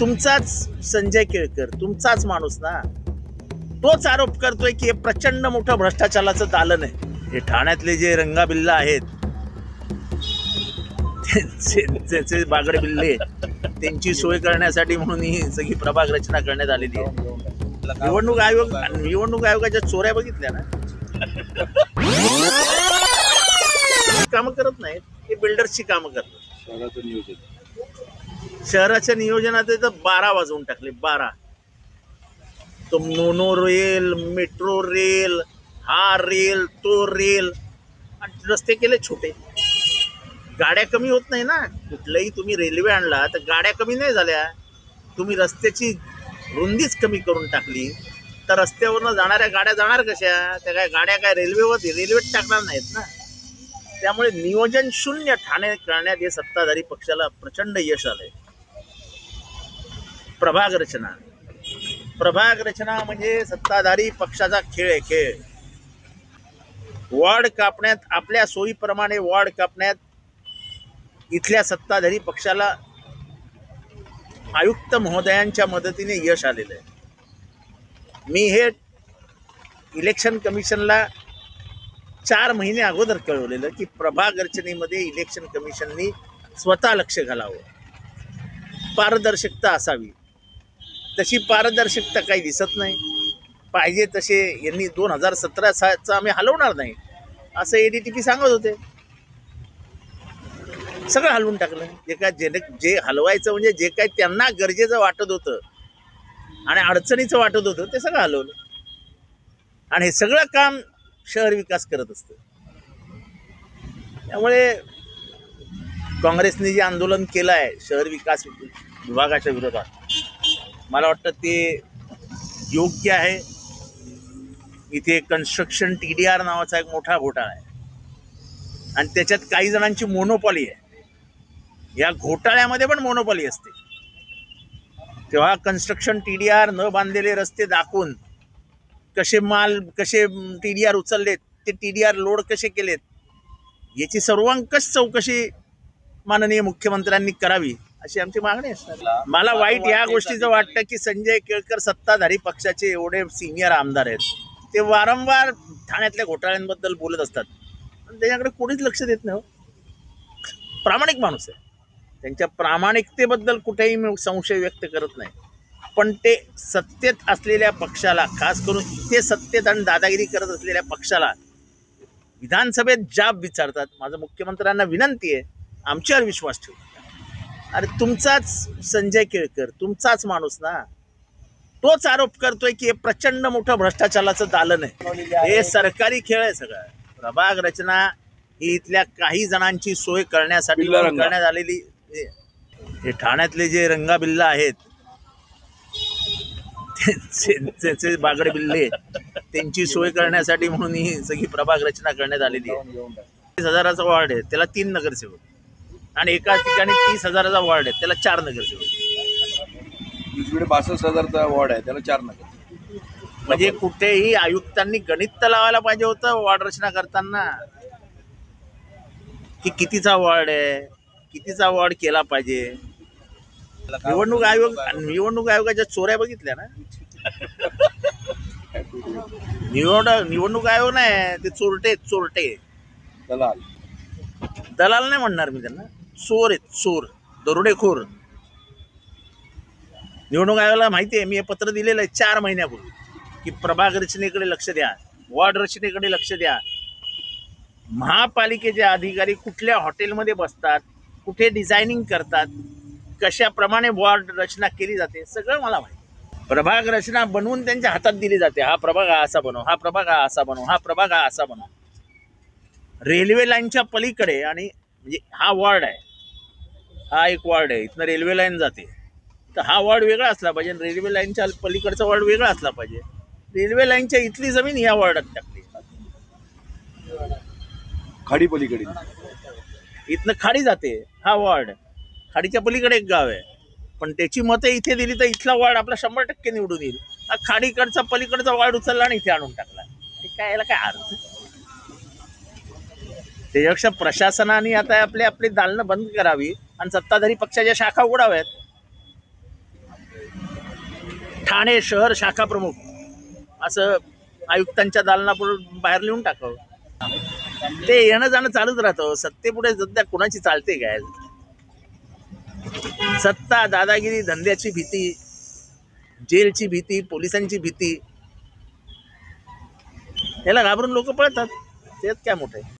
तुमचाच संजय केळकर तुमचाच माणूस ना. तोच आरोप करतोय की हे प्रचंड मोठं भ्रष्टाचाराचं दालन आहे. हे ठाण्यातले जे रंगाबिल्ला आहेत त्यांचे त्याचे बागडे बिल्ले त्यांची सोय करण्यासाठी म्हणून ही सगळी प्रभाग रचना करण्यात आलेली आहे. निवडणूक आयोग निवडणूक आयोगाच्या चोऱ्या बघितल्या ना? काम करत नाहीत हे बिल्डर्सची कामं करतात. शहराचं नियोजन. शहराच्या नियोजनात तर बारा वाजवून टाकले बारा. तो मोनो रेल मेट्रो रेल हा रेल तो रेल आणि रस्ते केले छोटे. गाड्या कमी होत नाही ना. कुठलंही तुम्ही रेल्वे आणला तर गाड्या कमी नाही झाल्या. तुम्ही रस्त्याची रुंदीच कमी करून टाकली. तर रस्त्यावरनं जाणाऱ्या गाड्या जाणार कशा? त्या काय गाड्या काय रेल्वेवर रेल्वेत टाकणार नाहीत ना. त्यामुळे नियोजन शून्य ठाणे करण्यात हे सत्ताधारी पक्षाला प्रचंड यश आलंय. प्रभाग रचना. प्रभाग रचना म्हणजे सत्ताधारी पक्षाचा खेळ आहे खेळ. वॉर्ड कापण्यात आपल्या सोयीप्रमाणे वॉर्ड कापण्यात इथल्या सत्ताधारी पक्षाला आयुक्त महोदयांच्या मदतीने यश आलेलं आहे. मी हे इलेक्शन कमिशनला चार महिने अगोदर कळवलेलं की प्रभाग रचनेमध्ये इलेक्शन कमिशननी स्वतः लक्ष घालावं. पारदर्शकता असावी. तशी पारदर्शकता काही दिसत नाही. पाहिजे तसे यांनी दोन हजार सतरा सालचं आम्ही हलवणार नाही. असं ए डी टी पी सांगत होते. सगळं हलवून टाकलं. जे काय जे जे हलवायचं म्हणजे जे काय त्यांना गरजेचं वाटत होतं आणि अडचणीचं वाटत होतं ते सगळं हलवलं. आणि हे सगळं काम शहर विकास करत असतं. त्यामुळे काँग्रेसने जे आंदोलन केलं आहे शहर विकास विभागाच्या विरोधात मला वाटतं ते योग्य आहे. इथे कन्स्ट्रक्शन टी डी आर नावाचा एक मोठा घोटाळा आहे. आणि त्याच्यात काही जणांची मोनोपॉली आहे. या घोटाळ्यामध्ये पण मोनोपॉली असते. तेव्हा कन्स्ट्रक्शन टी डी आर न बांधलेले रस्ते दाखवून कसे माल कसे टी डी आर उचललेत ते टी डी आर लोड कसे केलेत याची सर्वांकष चौकशी माननीय मुख्यमंत्र्यांनी करावी. अशी आमची मागणी असणार मला वाईट या गोष्टीचं वाटतं की संजय केळकर सत्ताधारी पक्षाचे एवढे सिनियर आमदार आहेत. ते वारंवार ठाण्यातल्या घोटाळ्यांबद्दल बोलत असतात. पण त्याच्याकडे कोणीच लक्ष देत नाही हो. प्रामाणिक माणूस आहे. त्यांच्या प्रामाणिकतेबद्दल कुठेही मी संशय व्यक्त करत नाही. पण ते सत्तेत असलेल्या पक्षाला खास करून इथे सत्तेत आणि दादागिरी करत असलेल्या पक्षाला विधानसभेत जाब विचारतात. माझं मुख्यमंत्र्यांना विनंती आहे. आमच्यावर विश्वास ठेवू. अरे तुमचाच संजय केळकर तुमचाच माणूस ना. तोच आरोप करतोय की हे प्रचंड मोठं भ्रष्टाचाराचं दालन आहे. हे सरकारी खेळ आहे सगळं. प्रभाग रचना ही इथल्या काही जणांची सोय करण्यासाठी बिल्ला रंगा. करण्यात आलेली हे- हे ठाण्यातले जे रंगाबिल्ला आहेत त्यांचे त्याचे बागडे बिल्ले त्यांची सोय करण्यासाठी म्हणून ही सगळी प्रभाग रचना करण्यात आलेली आहे. तीस हजाराचा वॉर्ड आहे. त्याला तीन नगरसेवक. आणि एका ठिकाणी तीस हजाराचा वॉर्ड आहे. त्याला चार नगरसेवक दुसरीकडे बासष्ट हजारचा वॉर्ड आहे त्याला चार नगर. म्हणजे कुठेही आयुक्तांनी गणित तर लावायला पाहिजे होतं वॉर्ड रचना करताना. की कितीचा वॉर्ड आहे कितीचा वॉर्ड केला पाहिजे. निवडणूक आयोग निवडणूक आयोगाच्या चोऱ्या बघितल्या ना? निवड निवडणूक आयोग नाही ते चोरटे चोरटे. दलाल. दलाल नाही म्हणणार मी त्यांना. चोर आहेत चोर. दरोडेखोर. निवडणूक आयोगाला माहिती आहे मी हे पत्र दिलेलं आहे चार महिन्यापूर्वी की प्रभाग रचनेकडे लक्ष द्या वॉर्ड रचनेकडे लक्ष द्या. महापालिकेचे अधिकारी कुठल्या हॉटेलमध्ये बसतात कुठे डिझायनिंग करतात कशाप्रमाणे वॉर्ड रचना केली जाते सगळं मला माहिती प्रभाग रचना बनवून त्यांच्या हातात दिली जाते हा प्रभाग हा असा बनव हा प्रभाग हा असा बनव हा प्रभाग हा असा बनव. रेल्वे लाईनच्या पलीकडे आणि म्हणजे हा वॉर्ड आहे हा एक वॉर्ड आहे. इथनं रेल्वे लाईन जाते. तर हा वॉर्ड वेगळा असला पाहिजे आणि रेल्वे लाईनच्या पलीकडचा वॉर्ड वेगळा असला पाहिजे. रेल्वे लाईनच्या इथली जमीन ह्या वॉर्डात टाकली. खाडी पलीकडे. इथनं खाडी जाते हा वॉर्ड. खाडीच्या पलीकडे एक गाव आहे. पण त्याची मतं इथे दिली तर इथला वॉर्ड आपला शंभर टक्के निवडून येईल. हा खाडीकडचा पलीकडचा वॉर्ड उचलला आणि इथे आणून टाकला. हे काय याला काय अर्थ? त्याच्यापेक्षा प्रशासनाने आता आपले आपली दालनं बंद करावी. आणि सत्ताधारी पक्षाच्या शाखा उघडाव्यात. ठाणे शहर शाखा प्रमुख. असं आयुक्तांच्या दालनापुढे बाहेर लिहून टाकावं. ते येणं जाणं चालूच राहतं. सत्तेपुढे सध्या कुणाची चालते काय? सत्ता दादागिरी धंद्याची भीती जेलची भीती पोलिसांची भीती. याला घाबरून लोक पळतात. त्यात काय मोठं आहे.